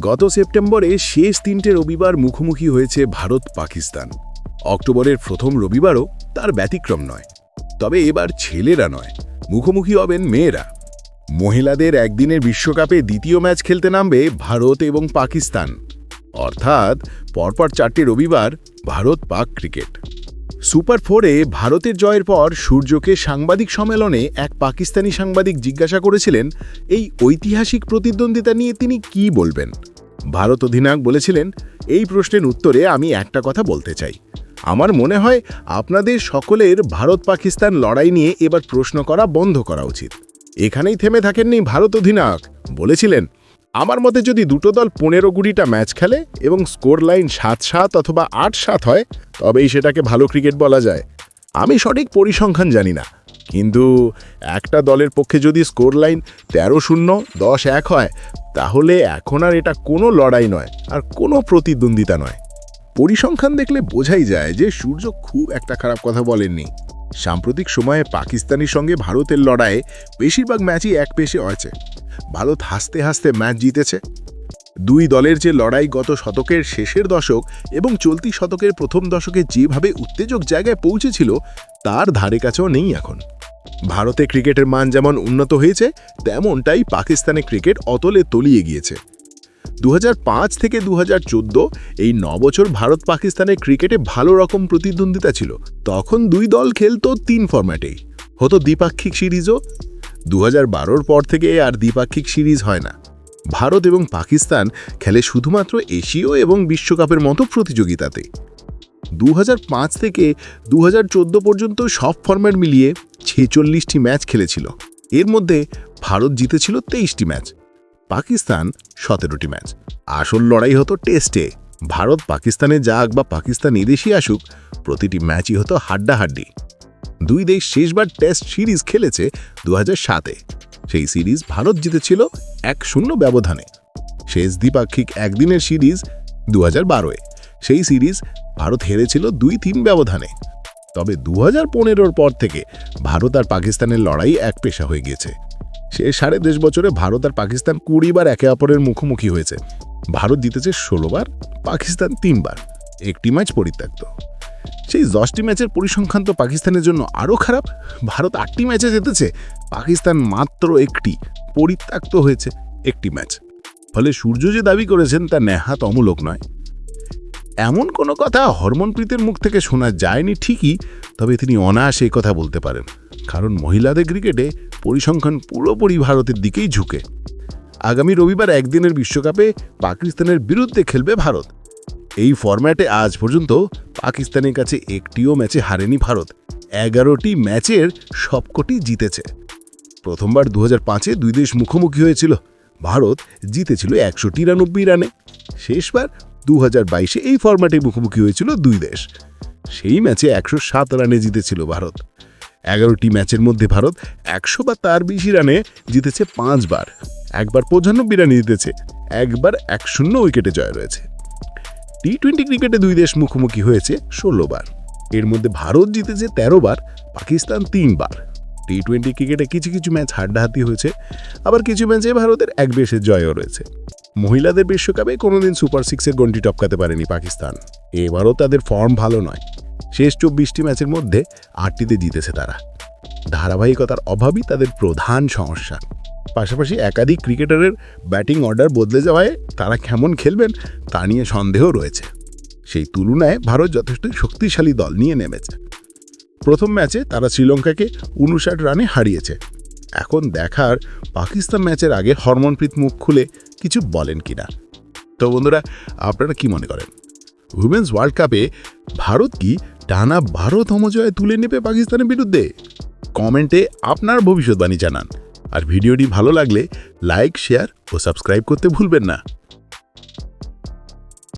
গত সেপ্টেম্বরে শেষ তিনটে রবিবার মুখোমুখি হয়েছে ভারত পাকিস্তান অক্টোবরের প্রথম রবিবারও তার ব্যতিক্রম নয়। তবে এবার ছেলেরা নয়, মুখোমুখি হবেন মেয়েরা। মহিলাদের একদিনের বিশ্বকাপে দ্বিতীয় ম্যাচ খেলতে নামবে ভারত এবং পাকিস্তান। অর্থাৎ পরপর চারটে রবিবার ভারত পাক ক্রিকেট। সুপার ফোরে ভারতের জয়ের পর সূর্যকে সাংবাদিক সম্মেলনে এক পাকিস্তানি সাংবাদিক জিজ্ঞাসা করেছিলেন, এই ঐতিহাসিক প্রতিদ্বন্দ্বিতা নিয়ে তিনি কি বলবেন? ভারত অধিনায়ক বলেছিলেন, এই প্রশ্নের উত্তরে আমি একটা কথা বলতে চাই। আমার মনে হয় আপনাদের সকলের ভারত পাকিস্তান লড়াই নিয়ে এবার প্রশ্ন করা বন্ধ করা উচিত। এখানেই থেমে থাকেননি ভারত অধিনায়ক। বলেছিলেন আমার মতে যদি দুটো দল পনেরো কুড়িটা ম্যাচ খেলে এবং স্কোর লাইন সাত সাত অথবা আট সাত হয়, তবেই সেটাকে ভালো ক্রিকেট বলা যায়। আমি সঠিক পরিসংখ্যান জানি না, কিন্তু একটা দলের পক্ষে যদি স্কোর লাইন তেরো শূন্য, দশ এক হয়, তাহলে এখন আর এটা কোনো লড়াই নয়, আর কোনো প্রতিদ্বন্দ্বিতা নয়। পরিসংখ্যান দেখলে বোঝাই যায় যে সূর্য খুব একটা খারাপ কথা বলেননি। সাম্প্রতিক সময়ে পাকিস্তানের সঙ্গে ভারতের লড়াইয়ে বেশিরভাগ ম্যাচই এক পেশে হয়েছে। ভারত হাসতে হাসতে ম্যাচ জিতেছে। দুই দলের যে লড়াই গত শতকের শেষের দশক এবং চলতি শতকের প্রথম দশকে যেভাবে উত্তেজক জায়গায় পৌঁছেছিল, তার ধারে কাছেও নেই এখন। ভারতে ক্রিকেটের মান যেমন উন্নত হয়েছে, তেমনটাই পাকিস্তানে ক্রিকেট অতলে তলিয়ে গিয়েছে। দু হাজার পাঁচ থেকে দু হাজার চোদ্দ এই নবছর ভারত পাকিস্তানের ক্রিকেটে ভালো রকম প্রতিদ্বন্দ্বিতা ছিল। তখন দুই দল খেলতো তিন ফরম্যাটেই হতো দ্বিপাক্ষিক সিরিজও। দু হাজার পর থেকে আর দ্বিপাক্ষিক সিরিজ হয় না। ভারত এবং পাকিস্তান খেলে শুধুমাত্র এশীয় এবং বিশ্বকাপের মতো প্রতিযোগিতাতে। দু হাজার পাঁচ থেকে দু হাজার চোদ্দ পর্যন্ত সব ফরম্যাট মিলিয়ে ছেচল্লিশটি ম্যাচ খেলেছিল। এর মধ্যে ভারত জিতেছিল তেইশটি ম্যাচ পাকিস্তান সতেরোটি ম্যাচ। আসল লড়াই হতো টেস্টে। ভারত পাকিস্তানে যাক বা পাকিস্তান এদেশে আসুক, প্রতিটি ম্যাচই হতো হাড্ডাহাড্ডি। দুই দেশ শেষবার টেস্ট সিরিজ খেলেছে দু সাতে। সেই সিরিজ ভারত জিতেছিল এক শূন্য ব্যবধানে। শেষ দ্বিপাক্ষিক একদিনের সিরিজ দু হাজার সেই সিরিজ ভারত হেরেছিল দুই তিন ব্যবধানে। তবে দু হাজার পর থেকে ভারত আর পাকিস্তানের লড়াই এক পেশা হয়ে গিয়েছে। শেষ সাড়ে দেশ বছরে ভারত আর পাকিস্তান কুড়ি বার একে অপরের মুখোমুখি হয়েছে। ভারত জিতেছে ষোলোবার, পাকিস্তান তিনবার। একটি ম্যাচ পরিত্যক্ত। সেই দশটি ম্যাচের পরিসংখ্যান তো পাকিস্তানের জন্য আরও খারাপ। ভারত আটটি ম্যাচে জিতেছে, পাকিস্তান মাত্র একটি। পরিত্যক্ত হয়েছে একটি ম্যাচ। ফলে সূর্য যে দাবি করেছেন তা নেহাত অমূলক নয়। এমন কোনো কথা হরমনপ্রীতের মুখ থেকে শোনা যায়নি ঠিকই, তবে তিনি অনায়াসে কথা বলতে পারেন। কারণ মহিলাদের ক্রিকেটে পরিসংখ্যান পুরোপুরি ভারতের দিকেই ঝুঁকে। আগামী রবিবার একদিনের বিশ্বকাপে পাকিস্তানের বিরুদ্ধে খেলবে ভারত। এই ফরম্যাটে আজ পর্যন্ত পাকিস্তানের কাছে একটিও ম্যাচে হারেনি ভারত। এগারোটি ম্যাচের সবকটি জিতেছে। প্রথমবার দু হাজার পাঁচে দুই দেশ মুখোমুখি হয়েছিল। ভারত জিতেছিল একশো তিরানব্বই রানে। শেষবার দু হাজার বাইশে এই ফরম্যাটে মুখোমুখি হয়েছিল দুই দেশ। সেই ম্যাচে একশো সাত রানে জিতেছিল ভারত। এগারোটি ম্যাচের মধ্যে ভারত একশো বা তার বেশি রানে জিতেছে পাঁচবার। একবার পঁচানব্বই রানে জিতেছে, একবার এক শূন্য উইকেটে জয় রয়েছে। টি টোয়েন্টি ক্রিকেটে দুই দেশ মুখোমুখি হয়েছে ষোলোবার। এর মধ্যে ভারত জিতেছে তেরো বার পাকিস্তান তিনবার। টি টোয়েন্টি ক্রিকেটে কিছু কিছু ম্যাচ হাড্ডাহাতি হয়েছে, আবার কিছু ম্যাচে ভারতের এক বেশের জয়ও রয়েছে। মহিলাদের বিশ্বকাপে কোনোদিন সুপার সিক্সের গন্ডি টপকাতে পারেনি পাকিস্তান। এবারও তাদের ফর্ম ভালো নয়। শেষ চব্বিশটি ম্যাচের মধ্যে আটটিতে জিতেছে তারা। ধারাবাহিকতার অভাবই তাদের প্রধান সমস্যা। পাশাপাশি একাধিক ক্রিকেটারের ব্যাটিং অর্ডার বদলে যাওয়ায় তারা কেমন খেলবেন তা নিয়ে সন্দেহ রয়েছে। সেই তুলনায় ভারত যথেষ্ট শক্তিশালী দল নিয়ে নেমেছে। প্রথম ম্যাচে তারা শ্রীলঙ্কাকে উনষাট রানে হারিয়েছে। এখন দেখার পাকিস্তান ম্যাচের আগে হরমনপ্রীত মুখ খুলে কিছু বলেন কিনা। তো বন্ধুরা, আপনারা কি মনে করেন? উইমেন্স ওয়ার্ল্ড কাপে ভারত কি টানা ভারত জয় তুলে নেবে পাকিস্তানের বিরুদ্ধে। কমেন্টে আপনার ভবিষ্যৎবাণী জানান। আর ভিডিওটি ভালো লাগলে লাইক, শেয়ার ও সাবস্ক্রাইব করতে ভুলবেন না।